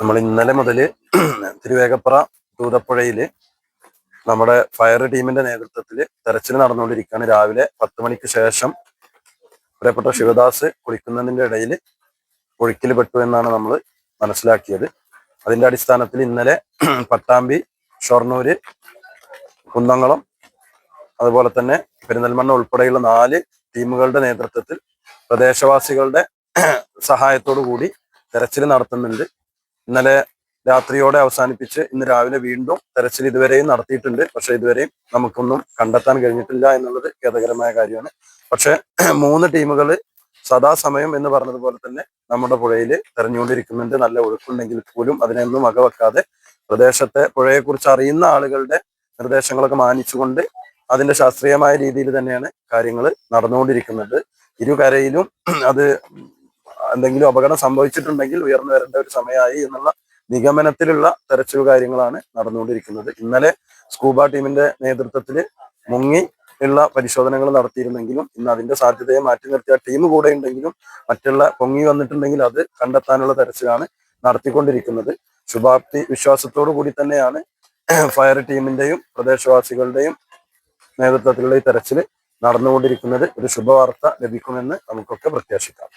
നമ്മൾ ഇന്നലെ മുതൽ തിരുവേഗപ്പുറ തൂതപ്പുഴയിൽ നമ്മുടെ ഫയർ ടീമിന്റെ നേതൃത്വത്തിൽ തെരച്ചിൽ നടന്നുകൊണ്ടിരിക്കുകയാണ്. രാവിലെ പത്ത് മണിക്ക് ശേഷം പ്രിയപ്പെട്ട ശിവദാസ് കുളിക്കുന്നതിന്റെ ഇടയിൽ ഒഴുക്കിൽ പെട്ടു എന്നാണ് നമ്മൾ മനസ്സിലാക്കിയത്. അതിന്റെ അടിസ്ഥാനത്തിൽ ഇന്നലെ പട്ടാമ്പി ഷൊർണൂര് കുന്നംകുളം അതുപോലെ തന്നെ പെരിന്തൽമണ്ണ ഉൾപ്പെടെയുള്ള നാല് ടീമുകളുടെ നേതൃത്വത്തിൽ പ്രദേശവാസികളുടെ സഹായത്തോടു കൂടി തെരച്ചിൽ നടത്തുന്നുണ്ട്. ഇന്നലെ രാത്രിയോടെ അവസാനിപ്പിച്ച് ഇന്ന് രാവിലെ വീണ്ടും തെരച്ചിൽ ഇതുവരെയും നടത്തിയിട്ടുണ്ട്. പക്ഷെ ഇതുവരെയും നമുക്കൊന്നും കണ്ടെത്താൻ കഴിഞ്ഞിട്ടില്ല എന്നുള്ളത് ഖേദകരമായ കാര്യമാണ്. പക്ഷെ മൂന്ന് ടീമുകൾ സദാസമയം എന്ന് പറഞ്ഞതുപോലെ തന്നെ നമ്മുടെ പുഴയിൽ തെരഞ്ഞുകൊണ്ടിരിക്കുന്നുണ്ട്. നല്ല ഒഴുക്കുണ്ടെങ്കിൽ പോലും അതിനൊന്നും വകവെക്കാതെ പ്രദേശത്തെ പുഴയെക്കുറിച്ച് അറിയുന്ന ആളുകളുടെ നിർദ്ദേശങ്ങളൊക്കെ മാനിച്ചുകൊണ്ട് അതിന്റെ ശാസ്ത്രീയമായ രീതിയിൽ തന്നെയാണ് കാര്യങ്ങൾ നടന്നുകൊണ്ടിരിക്കുന്നത്. ഇരുകരയിലും അത് എന്തെങ്കിലും അപകടം സംഭവിച്ചിട്ടുണ്ടെങ്കിൽ ഉയർന്നു വരേണ്ട ഒരു സമയമായി എന്നുള്ള നിഗമനത്തിലുള്ള തെരച്ചിൽ കാര്യങ്ങളാണ് നടന്നുകൊണ്ടിരിക്കുന്നത്. ഇന്നലെ സ്കൂബ ടീമിന്റെ നേതൃത്വത്തിൽ മുങ്ങി ഉള്ള പരിശോധനകൾ നടത്തിയിരുന്നെങ്കിലും ഇന്ന് അതിന്റെ സാധ്യതയെ മാറ്റി നിർത്തിയ ടീം കൂടെ ഉണ്ടെങ്കിലും മറ്റുള്ള പൊങ്ങി വന്നിട്ടുണ്ടെങ്കിൽ അത് കണ്ടെത്താനുള്ള തെരച്ചിലാണ് നടത്തിക്കൊണ്ടിരിക്കുന്നത്. ശുഭാപ്തി വിശ്വാസത്തോടു കൂടി തന്നെയാണ് ഫയർ ടീമിന്റെയും പ്രദേശവാസികളുടെയും നേതൃത്വത്തിലുള്ള ഈ തെരച്ചിൽ നടന്നുകൊണ്ടിരിക്കുന്നത്. ഒരു ശുഭവാർത്ത ലഭിക്കുമെന്ന് നമുക്കൊക്കെ പ്രത്യാശിക്കാം.